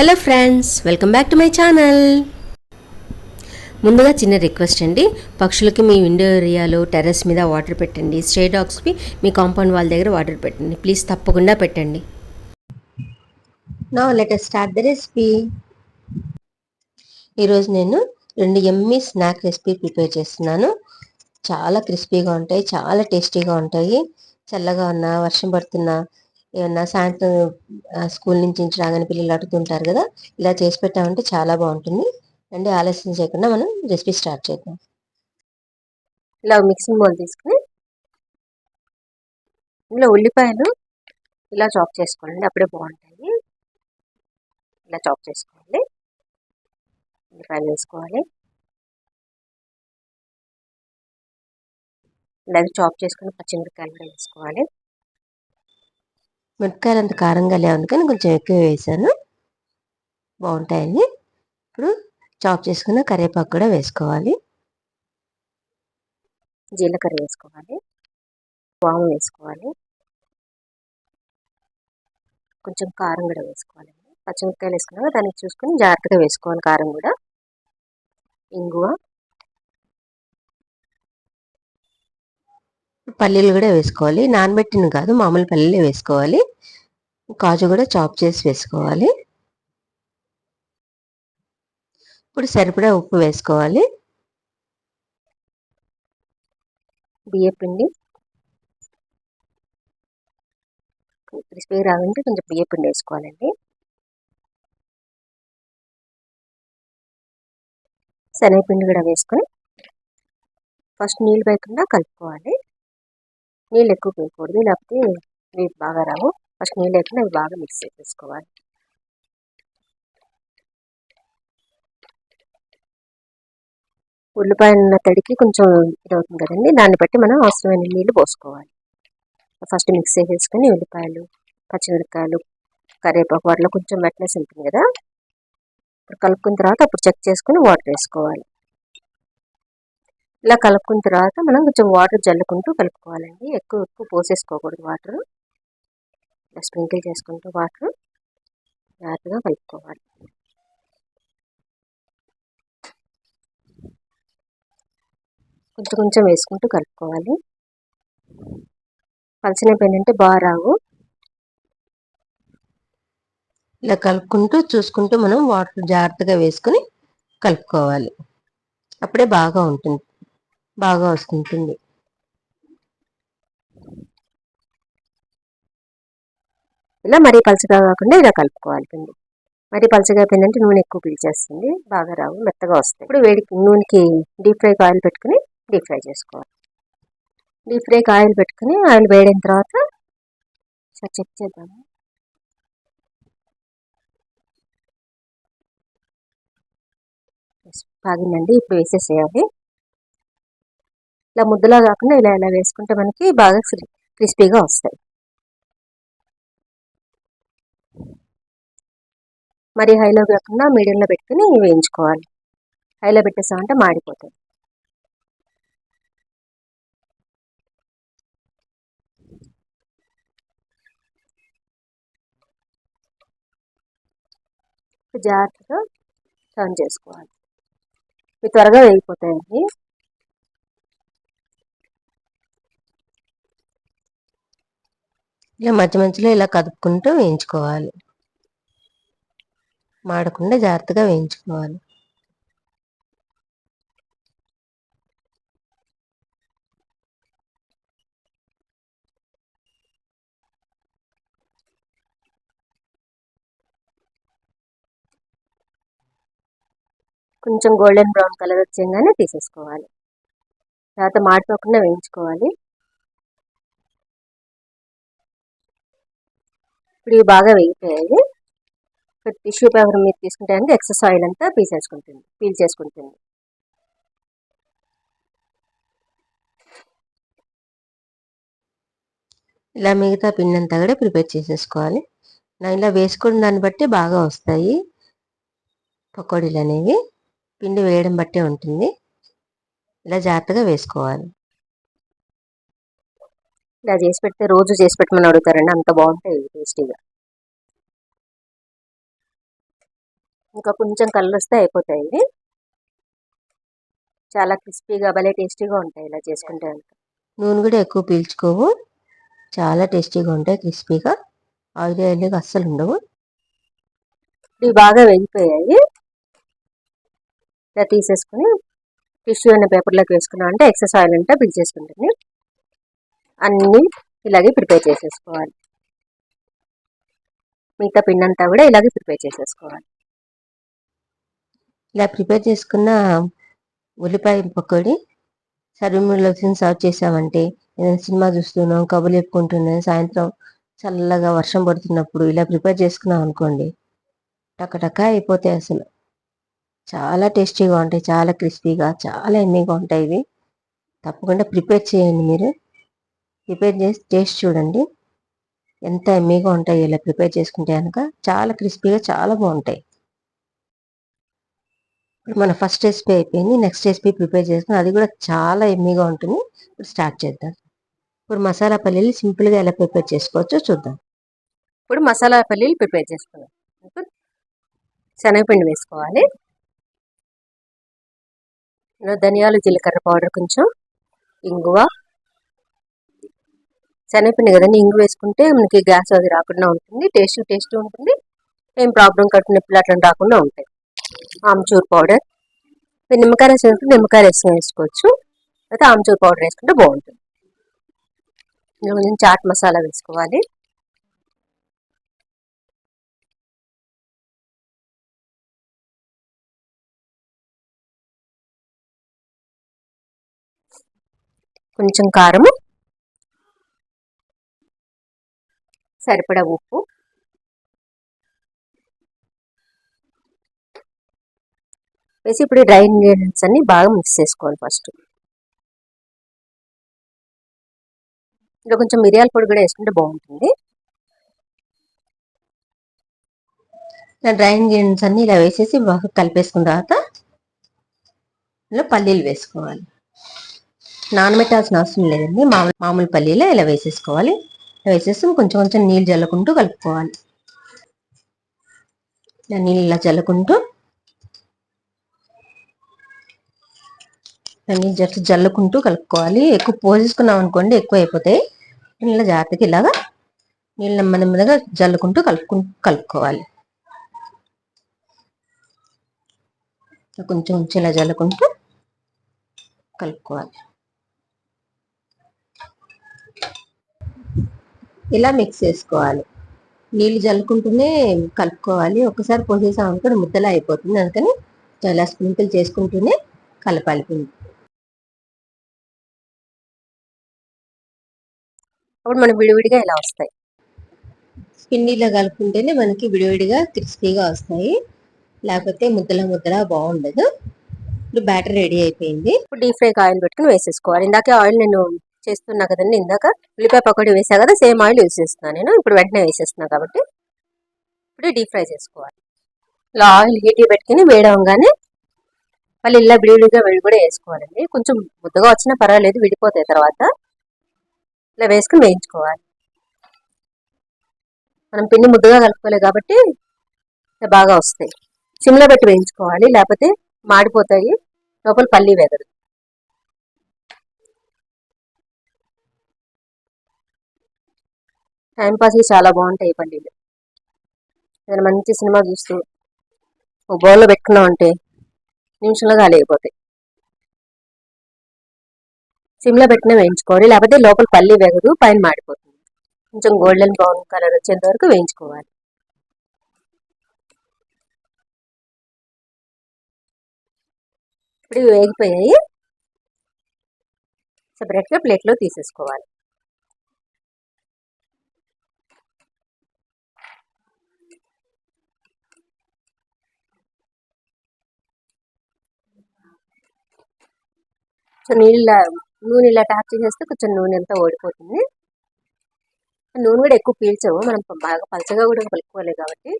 Hello friends welcome back to my channel. ముందుగా చిన్న request అండి. పక్షులకి మీ విండో ఏరియాలో టెర్రస్ మీద వాటర్ పెట్టండి. స్టే డాగ్స్కి మీ కాంపౌండ్ వాళ్ళ దగ్గర వాటర్ పెట్టండి. ప్లీజ్ తప్పకుండా పెట్టండి. నా లెట్ స్టార్ట్ ద రెసిపీ ఈరోజు నేను రెండు ఎమ్మి స్నాక్ రెసిపీ ప్రిపేర్ చేస్తున్నాను. చాలా క్రిస్పీగా ఉంటాయి చాలా టేస్టీగా ఉంటాయి. చల్లగా ఉన్నా వర్షం పడుతున్నా ఏమన్నా సాయంత్రం స్కూల్ నుంచి ఇంటి రాగానే పిల్లలు అడుగుతుంటారు కదా ఇలా చేసి పెట్టామంటే చాలా బాగుంటుంది. అండి ఆలస్యం చేయకుండా మనం రెసిపీ స్టార్ట్ చేద్దాం. ఇలా మిక్సింగ్ బౌల్ తీసుకుని ఇందులో ఉల్లిపాయలు ఇలా చాప్ చేసుకోండి అప్పుడే బాగుంటాయి. ఇలా చాప్ చేసుకోవాలి. ఉల్లిపాయలు వేసుకోవాలి. ఇలాగే చాప్ చేసుకుని పచ్చిమిరపకాయలు కూడా వేసుకోవాలి. మిరపకాయలు అంత కారంగా లేవు కానీ కొంచెం ఎక్కువ వేసాను. బాగుంటాయని. ఇప్పుడు చాప్ చేసుకున్న కరివేపాకు కూడా వేసుకోవాలి. జీలకర్ర వేసుకోవాలి. వాము వేసుకోవాలి. కొంచెం కారం కూడా వేసుకోవాలి. పచ్చిమిరపకాయలు వేసుకున్నాక దాన్ని చూసుకొని జాగ్రత్తగా వేసుకోవాలి కారం కూడా. ఇంగువ. పల్లీలు కూడా వేసుకోవాలి. నానబెట్టిన కాదు మామూలు పల్లీలే వేసుకోవాలి. కాజు కూడా చాప్ చేసి వేసుకోవాలి. ఇప్పుడు సరిపడా ఉప్పు వేసుకోవాలి. బియ్యపిండి క్రిస్పీ రావాలంటే కొంచెం బియ్యపిండి వేసుకోవాలండి. శనగపిండి కూడా వేసుకొని ఫస్ట్ నీళ్ళు వేయకుండా కలుపుకోవాలి. నీళ్ళు ఎక్కువ వేయకూడదు లేకపోతే ఇవి బాగా రావు. ఫస్ట్ నీళ్ళు వేయకుండా అవి బాగా మిక్స్ చేసేసుకోవాలి. ఉల్లిపాయల తడికి కొంచెం ఇది అవుతుంది కదండి. దాన్ని బట్టి మనం అవసరమైన నీళ్ళు పోసుకోవాలి. ఫస్ట్ మిక్స్ చేసేసుకొని ఉల్లిపాయలు పచ్చిమిరపకాయలు కరివేపాకు వాటిలో కొంచెం వెట్నెస్ ఉంటుంది కదా. ఇప్పుడు కలుపుకున్న తర్వాత అప్పుడు చెక్ చేసుకుని వాటర్ వేసుకోవాలి. ఇలా కలుపుకున్న తర్వాత మనం కొంచెం వాటర్ జల్లుకుంటూ కలుపుకోవాలండి. ఎక్కువ ఎక్కువ పోసేసుకోకూడదు వాటర్. ఇలా స్ప్రింకిల్ చేసుకుంటూ వాటర్ జాగ్రత్తగా కలుపుకోవాలి. కొంచెం కొంచెం వేసుకుంటూ కలుపుకోవాలి. పలసిన అంటే బాగా రావు. ఇలా కలుపుకుంటూ చూసుకుంటూ మనం వాటర్ జాగ్రత్తగా వేసుకుని కలుపుకోవాలి. అప్పుడే బాగా ఉంటుంది. బాగా వస్తుంటుంది. ఇలా మరీ పలుచగా కాకుండా ఇలా కలుపుకోవాలి పిండి. మరీ పలుచగా అయిపోయిందంటే నూనె ఎక్కువ పీల్చేస్తుంది. బాగా రావు మెత్తగా వస్తుంది ఇప్పుడు వేడికి నూనెకి డీప్ ఫ్రైకి ఆయిల్ పెట్టుకుని డీప్ ఫ్రై చేసుకోవాలి. డీప్ ఫ్రైకి ఆయిల్ పెట్టుకుని ఆయిల్ వేడిన తర్వాత సార్ చెక్ చేద్దాము. బాగిందండి. ఇప్పుడు వేసేసేయాలి. ఇలా ముద్దలా కాకుండా ఇలా ఇలా వేసుకుంటే మనకి బాగా క్రిస్పీగా వస్తాయి. మరి హైలో కాకుండా మీడియంలో పెట్టుకుని వేయించుకోవాలి. హైలో పెట్టేసామంటే మాడిపోతాయి. జాగ్రత్తగా టర్న్ చేసుకోవాలి. ఇవి త్వరగా వేగిపోతాయండి. ఇలా మధ్య మధ్యలో ఇలా కదుపుకుంటూ వేయించుకోవాలి. మాడకుండా జాగ్రత్తగా వేయించుకోవాలి. కొంచెం గోల్డెన్ బ్రౌన్ కలర్ వచ్చేగానే తీసేసుకోవాలి. తర్వాత మాడిపోకుండా వేయించుకోవాలి. ఇప్పుడు ఇవి బాగా వేగిపోయాయి. టిష్యూ పేపర్ మీద తీసుకుంటే ఎక్సెస్ ఆయిల్ అంతా పీసేసుకుంటుంది పీల్ చేసుకుంటుంది ఇలా మిగతా పిండి అంతా కూడా ప్రిపేర్ చేసేసుకోవాలి. నా ఇలా వేసుకున్న దాన్ని బట్టి బాగా వస్తాయి పకోడీలు అనేవి. పిండి వేయడం బట్టే ఉంటుంది. ఇలా జాగ్రత్తగా వేసుకోవాలి. ఇలా చేసి పెడితే రోజు చేసి పెట్టమని అడుగుతారండి. అంత బాగుంటాయి టేస్టీగా. ఇంకా కొంచెం కలర్ వస్తే అయిపోతాయి ఇవి చాలా క్రిస్పీగా భలే టేస్టీగా ఉంటాయి ఇలా చేసుకుంటే నూనె కూడా ఎక్కువ పీల్చుకోవు. చాలా టేస్టీగా ఉంటాయి క్రిస్పీగా. ఆయిల్ ఆయిల్గా అస్సలు ఉండవు. ఇవి బాగా వేగిపోయాయి. ఇలా తీసేసుకుని టిష్యూ అనే పేపర్లోకి వేసుకున్నాం అంటే ఎక్సెస్ ఆయిల్ అంటే పిలిచేసుకుంటుంది. అన్నీ ఇలాగే ప్రిపేర్ చేసేసుకోవాలి. మిగతా పిండి అంతా కూడా ఇలాగే ప్రిపేర్ చేసేసుకోవాలి. ఇలా ప్రిపేర్ చేసుకున్న ఉల్లిపాయ పకోడీ సర్వీలో సర్వ్ చేసామంటే ఏదైనా సినిమా చూస్తున్నాం కబుర్లు చెప్పుకుంటున్నాం సాయంత్రం చల్లగా వర్షం పడుతున్నప్పుడు ఇలా ప్రిపేర్ చేసుకున్నాం అనుకోండి టకటక అయిపోతాయి అసలు. చాలా టేస్టీగా ఉంటాయి చాలా క్రిస్పీగా చాలా ఎమ్మీగా ఉంటాయి ఇవి. తప్పకుండా ప్రిపేర్ చేయండి మీరు. ప్రిపేర్ చేసి టేస్ట్ చూడండి. ఎంత ఎమ్మీగా ఉంటాయి ఇలా ప్రిపేర్ చేసుకుంటే కనుక చాలా క్రిస్పీగా చాలా బాగుంటాయి. ఇప్పుడు మన ఫస్ట్ రెసిపీ అయిపోయింది. నెక్స్ట్ రెసిపీ ప్రిపేర్ చేసుకుని అది కూడా చాలా ఎమ్మీగా ఉంటుంది. ఇప్పుడు స్టార్ట్ చేద్దాం. ఇప్పుడు మసాలా పల్లీలు సింపుల్గా ఎలా ప్రిపేర్ చేసుకోవచ్చో చూద్దాం. ఇప్పుడు మసాలా పల్లీలు ప్రిపేర్ చేసుకుందాం. శనగపిండి వేసుకోవాలి. ధనియాలు జీలకర్ర పౌడర్ కొంచెం ఇంగువ శనగపిండి కదండి ఇంగు వేసుకుంటే మనకి గ్యాస్ అది రాకుండా ఉంటుంది. టేస్ట్ టేస్ట్ ఉంటుంది. ఏం ప్రాబ్లం కట్టు నొప్పులు అట్లా రాకుండా ఉంటాయి. ఆమ్చూర్ పౌడర్. నిమ్మకాయ రసం వేసుకుంటే నిమ్మకాయ రసం వేసుకోవచ్చు. అయితే ఆమ్చూర్ పౌడర్ వేసుకుంటే బాగుంటుంది. కొంచెం చాట్ మసాలా వేసుకోవాలి. కొంచెం కారము. సరిపడా ఉప్పు. వేసి ఇప్పుడు డ్రై ఇంగ్రీడియంట్స్ అన్ని బాగా మిక్స్ చేసుకోవాలి ఫస్ట్. ఇంకా కొంచెం మిరియాల పొడి కూడా వేసుకుంటే బాగుంటుంది. డ్రై ఇంగ్రీడియంట్స్ అన్ని ఇలా వేసేసి బాగా కలిపేసుకున్న తర్వాత ఇలా పల్లీలు వేసుకోవాలి. నానబెట్టాల్సిన అవసరం లేదండి. మామూలు మామూలు పల్లీలే ఇలా వేసేసుకోవాలి. వేసేసి కొంచెం కొంచెం నీళ్ళు జల్లుకుంటూ కలుపుకోవాలి. నీళ్ళు ఇలా జల్లుకుంటూ అన్ని జస్ట్ జల్లుకుంటూ కలుపుకోవాలి. ఎక్కువ పోసేసుకున్నాం అనుకోండి ఎక్కువ అయిపోతాయి. ఇలా జాగ్రత్తగా ఇలాగా నీళ్ళు నెమ్మది నెమ్మదిగా జల్లుకుంటూ కలుపుకు కలుపుకోవాలి. కొంచెం కొంచెం ఇలా జల్లుకుంటూ కలుపుకోవాలి. ఇలా మిక్స్ చేసుకోవాలి. నీళ్ళు జల్లుకుంటూనే కలుపుకోవాలి. ఒకసారి పోసేసాం అనుకోండి ముద్దలా అయిపోతుంది. అందుకని చాలా స్ప్రింకిల్ చేసుకుంటూనే కలపాలి పిండి. అప్పుడు మనం విడివిడిగా ఇలా వస్తాయి? పిండిలో కలుపుకుంటేనే మనకి విడివిడిగా క్రిస్పీగా వస్తాయి. లేకపోతే ముద్దల ముద్దలా బాగుండదు. ఇప్పుడు బ్యాటర్ రెడీ అయిపోయింది. ఇప్పుడు డీప్ ఫ్రైకి ఆయిల్ పెట్టుకుని వేసేసుకోవాలి. ఇందాక ఆయిల్ నేను చేస్తున్నా కదండి. ఇందాక ఉల్లిపాయ పకోడీ వేసా కదా సేమ్ ఆయిల్ యూజ్ చేస్తున్నాను నేను. ఇప్పుడు వెంటనే వేసేస్తున్నా కాబట్టి. ఇప్పుడు డీప్ ఫ్రై చేసుకోవాలి. ఇలా ఆయిల్ హీట్ పెట్టుకుని వేయడంగానే మళ్ళీ ఇలా విడివిడిగా వేడి కూడా వేసుకోవాలండి. కొంచెం ముద్దగా వచ్చినా పర్వాలేదు విడిపోతాయి తర్వాత. ఇలా వేసుకుని వేయించుకోవాలి. మనం పిండి ముద్దగా కలుపుకోలేదు కాబట్టి బాగా వస్తాయి. సిమ్లో పెట్టి వేయించుకోవాలి. లేకపోతే మాడిపోతాయి. లోపల పల్లి వేగదు. టైం చాలా బాగుంటాయి పల్లీలు ఏదైనా మంచి సినిమా చూస్తూ ఓ బౌల్లో పెట్టుకున్నాం అంటే నిమిషంలో ఖాళీ అయిపోతాయి. సిమ్లో పెట్టిన వేయించుకోవాలి. లేకపోతే లోపల పల్లి వేగదు పైన మాడిపోతుంది. కొంచెం గోల్డెన్ బ్రౌన్ కలర్ వచ్చేంత వరకు వేయించుకోవాలి. ఇప్పుడు వేగిపోయాయి. సపరేట్గా ప్లేట్లో తీసేసుకోవాలి. సో నీళ్ళ నూనె ఇలా ట్యాప్ చేసేస్తే కొంచెం నూనె అంతా ఓడిపోతుంది. నూనె కూడా ఎక్కువ పీల్చవు మనం బాగా పలచగా కూడా పలుకోవాలి కాబట్టి.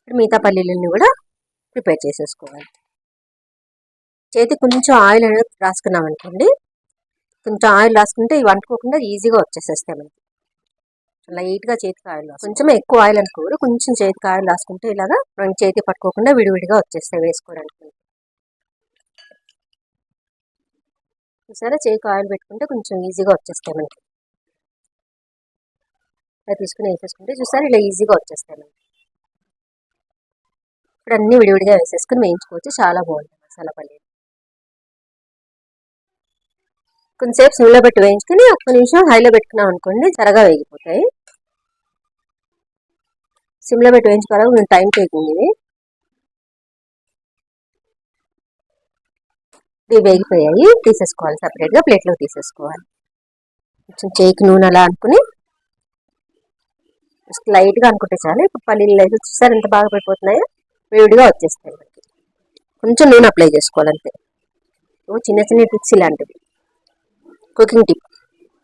ఇప్పుడు మిగతా పల్లీలన్నీ కూడా ప్రిపేర్ చేసేసుకోవాలి. చేతి కొంచెం ఆయిల్ అనేది రాసుకున్నాం అనుకోండి. కొంచెం ఆయిల్ రాసుకుంటే ఇవి అంటుకోకుండా ఈజీగా వచ్చేసేస్తాయి మనకి. లైట్గా చేతికి ఆయిల్ కొంచెం ఎక్కువ ఆయిల్ అనుకోరు కొంచెం చేతికి ఆయిల్ రాసుకుంటే ఇలాగా మనం చేతి పట్టుకోకుండా విడివిడిగా వచ్చేస్తాయి వేసుకోవడానికి. చూసారా? చేయికి ఆయిల్ పెట్టుకుంటే కొంచెం ఈజీగా వచ్చేస్తాయి మనకి. అది తీసుకుని వేసేసుకుంటే చూసారా? ఇలా ఈజీగా వచ్చేస్తాయి మనకి. ఇప్పుడు అన్ని విడివిడిగా వేసేసుకుని వేయించుకోవచ్చు. చాలా బాగుంటుంది మసాలా పల్లీలు. కొంతసేపు సిమ్లో పెట్టి వేయించుకుని ఒక్క నిమిషం హైలో పెట్టుకున్నాం అనుకోండి త్వరగా వేగిపోతాయి. సిమ్లో పెట్టి వేయించుకోవాలి కొంచెం టైం టేకింగ్ ఇది. ఇవి వేగిపోయాయి. తీసేసుకోవాలి సపరేట్గా. ప్లేట్లో తీసేసుకోవాలి. కొంచెం చేయికి నూనె అలా అనుకుని జస్ట్ లైట్గా అనుకుంటే చాలు. ఇప్పుడు పల్లీలు అయితే చూసారు ఎంత బాగా పడిపోతున్నాయో? వేడిగా వచ్చేస్తాయి మనకి. కొంచెం నూనె అప్లై చేసుకోవాలంతే చిన్న చిన్న టిప్స్ ఇలాంటివి. Cooking tip.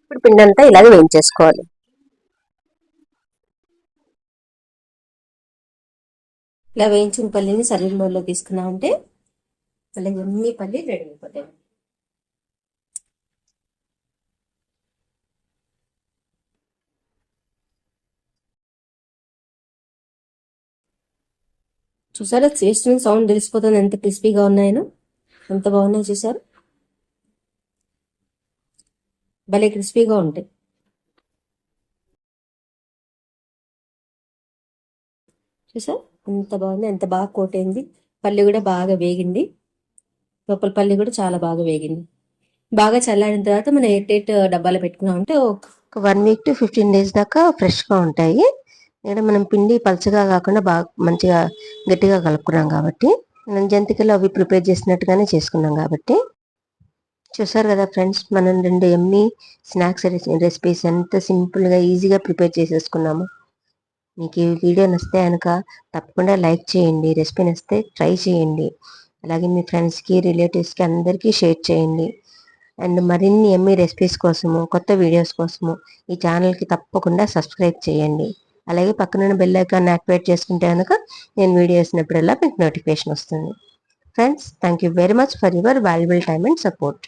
ఇప్పుడు పిండి అంతా ఇలాగే వేయించేసుకోవాలి. ఇలా వేయించిన పల్లీని సర్వింగ్ బౌల్లో తీసుకున్నామంటే మళ్ళీ ఎమ్మి పల్లి రెడీ అయిపోతాయి చూసారా? చేస్తున్న సౌండ్ తెలిసిపోతుంది. ఎంత క్రిస్పీగా ఉన్నాయను ఎంత బాగున్నాయి చూసారు? భలే క్రిస్పీగా ఉంటాయి. చూసా ఎంత బాగుంది ఎంత బాగా కోటైంది. పళ్ళు కూడా బాగా వేగింది. లోపల పల్లి కూడా చాలా బాగా వేగింది. బాగా చల్లారిన తర్వాత మనం ఎయిట్ ఎయిట్ డబ్బాలో పెట్టుకున్నామంటే ఒక one week to fifteen days దాకా ఫ్రెష్గా ఉంటాయి. ఇక్కడ మనం పిండి పలచగా కాకుండా బాగా మంచిగా గట్టిగా కలుపుకున్నాం కాబట్టి మనం జంతికలు అవి ప్రిపేర్ చేసినట్టుగానే చేసుకున్నాం కాబట్టి. చూసారు కదా ఫ్రెండ్స్ మనం రెండు ఎమ్మి స్నాక్స్ రెసిపీస్ ఎంత సింపుల్గా ఈజీగా ప్రిపేర్ చేసేసుకున్నాము. మీకు ఈ వీడియో నచ్చితే కనుక తప్పకుండా లైక్ చేయండి రెసిపీ నచ్చితే ట్రై చేయండి. అలాగే మీ ఫ్రెండ్స్కి రిలేటివ్స్కి అందరికీ షేర్ చేయండి. అండ్ మరిన్ని ఎమ్మి రెసిపీస్ కోసము కొత్త వీడియోస్ కోసము ఈ ఛానల్కి తప్పకుండా సబ్స్క్రైబ్ చేయండి. అలాగే పక్కనున్న బెల్ ఐకాన్ యాక్టివేట్ చేసుకుంటే కనుక నేను వీడియో వేసినప్పుడల్లా మీకు నోటిఫికేషన్ వస్తుంది. Friends thank you very much for your valuable time and support.